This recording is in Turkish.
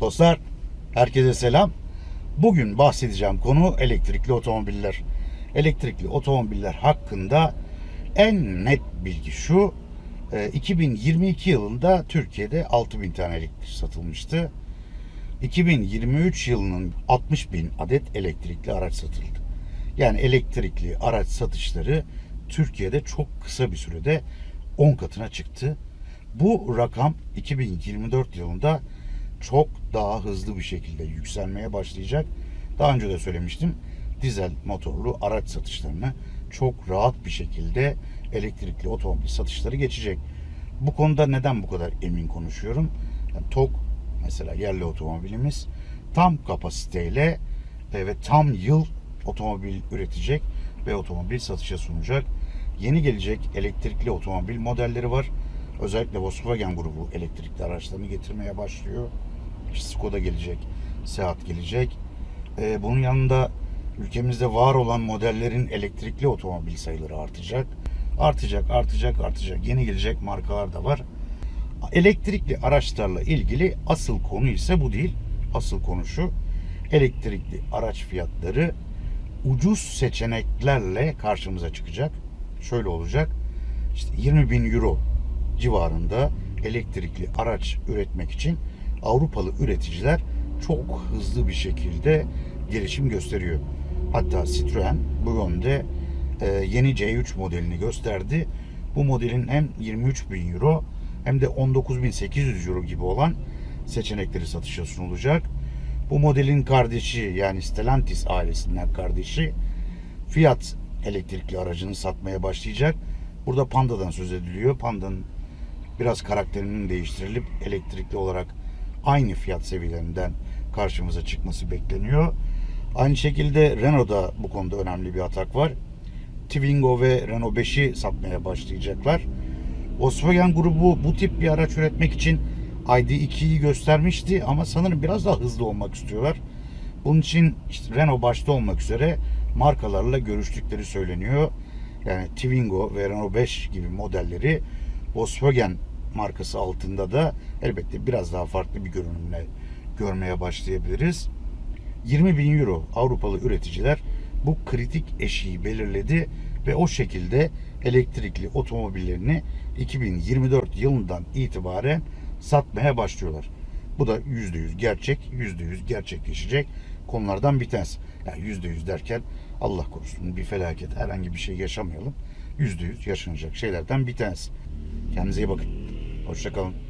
Dostlar, herkese selam. Bugün bahsedeceğim konu elektrikli otomobiller. Elektrikli otomobiller hakkında en net bilgi şu. e, 2022 yılında Türkiye'de 6000 tane elektrik satılmıştı. 2023 yılının 60 bin adet elektrikli araç satıldı. Yani elektrikli araç satışları Türkiye'de çok kısa bir sürede 10 katına çıktı. Bu rakam 2024 yılında çok daha hızlı bir şekilde yükselmeye başlayacak. Daha önce de söylemiştim. Dizel motorlu araç satışlarını çok rahat bir şekilde elektrikli otomobil satışları geçecek. Bu konuda neden bu kadar emin konuşuyorum? Yani TOG mesela yerli otomobilimiz tam kapasiteyle e, ve tam yıl otomobil üretecek ve otomobil satışa sunacak. Yeni gelecek elektrikli otomobil modelleri var. Özellikle Volkswagen grubu elektrikli araçlarını getirmeye başlıyor. Skoda gelecek, Seat gelecek. Ee, bunun yanında ülkemizde var olan modellerin elektrikli otomobil sayıları artacak. Artacak, artacak, artacak. Yeni gelecek markalar da var. Elektrikli araçlarla ilgili asıl konu ise bu değil. Asıl konu şu. Elektrikli araç fiyatları ucuz seçeneklerle karşımıza çıkacak. Şöyle olacak. İşte 20 bin euro civarında elektrikli araç üretmek için Avrupalı üreticiler çok hızlı bir şekilde gelişim gösteriyor. Hatta Citroen bu yönde yeni C3 modelini gösterdi. Bu modelin hem 23 bin euro hem de 19.800 euro gibi olan seçenekleri satışa sunulacak. Bu modelin kardeşi yani Stellantis ailesinden kardeşi Fiat elektrikli aracını satmaya başlayacak. Burada Panda'dan söz ediliyor. Panda'nın biraz karakterinin değiştirilip elektrikli olarak aynı fiyat seviyelerinden karşımıza çıkması bekleniyor. Aynı şekilde Renault'da bu konuda önemli bir atak var. Twingo ve Renault 5'i satmaya başlayacaklar. Volkswagen grubu bu tip bir araç üretmek için ID2'yi göstermişti ama sanırım biraz daha hızlı olmak istiyorlar. Bunun için işte Renault başta olmak üzere markalarla görüştükleri söyleniyor. Yani Twingo ve Renault 5 gibi modelleri Volkswagen markası altında da elbette biraz daha farklı bir görünümle görmeye başlayabiliriz. 20 bin euro Avrupalı üreticiler bu kritik eşiği belirledi ve o şekilde elektrikli otomobillerini 2024 yılından itibaren satmaya başlıyorlar. Bu da %100 gerçek, %100 gerçekleşecek konulardan bir tanesi. Yani %100 derken Allah korusun bir felaket, herhangi bir şey yaşamayalım. %100 yaşanacak şeylerden bir tanesi. Kendinize iyi bakın. Hoşçakalın.